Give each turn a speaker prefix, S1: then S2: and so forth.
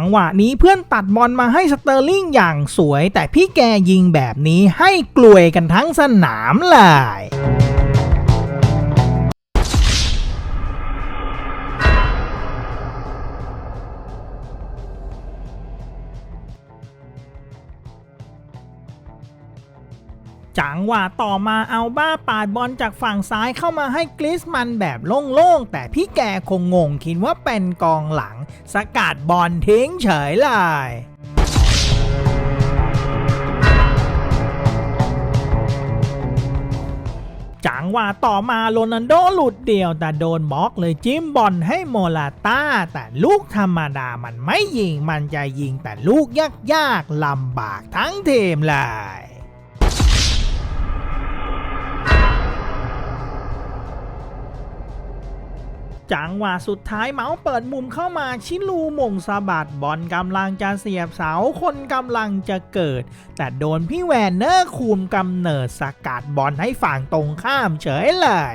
S1: งหวะนี้เพื่อนตัดบอลมาให้สเตอร์ลิงอย่างสวย แต่พี่แกยิงแบบนี้ให้กลวยกันทั้งสนามเลยจังหวะต่อมาเอาบ้าปาดบอลจากฝั่งซ้ายเข้ามาให้กริสมันแบบโล่งๆ แต่พี่แกคงงงคิดว่าเป็นกองหลัง สกัดบอลทิ้งเฉยเลยจังหวะต่อมาโรนัลโดหลุดเดี่ยวแต่โดนบล็อกเลยจิ้มบอลให้โมลาต้า แต่ลูกธรรมดามันไม่ยิงมันจะยิงแต่ลูกยากๆลำบากทั้งทีมเลย จังหวะสุดท้ายเมาส์เปิดมุมเข้ามาชิลูมงสะบัดบอลกำลังจะเสียบเสาคนกำลังจะเกิด แต่โดนพี่แวนเนอร์คุมกำเนิดสกัดบอลให้ฝั่งตรงข้ามเฉยเลย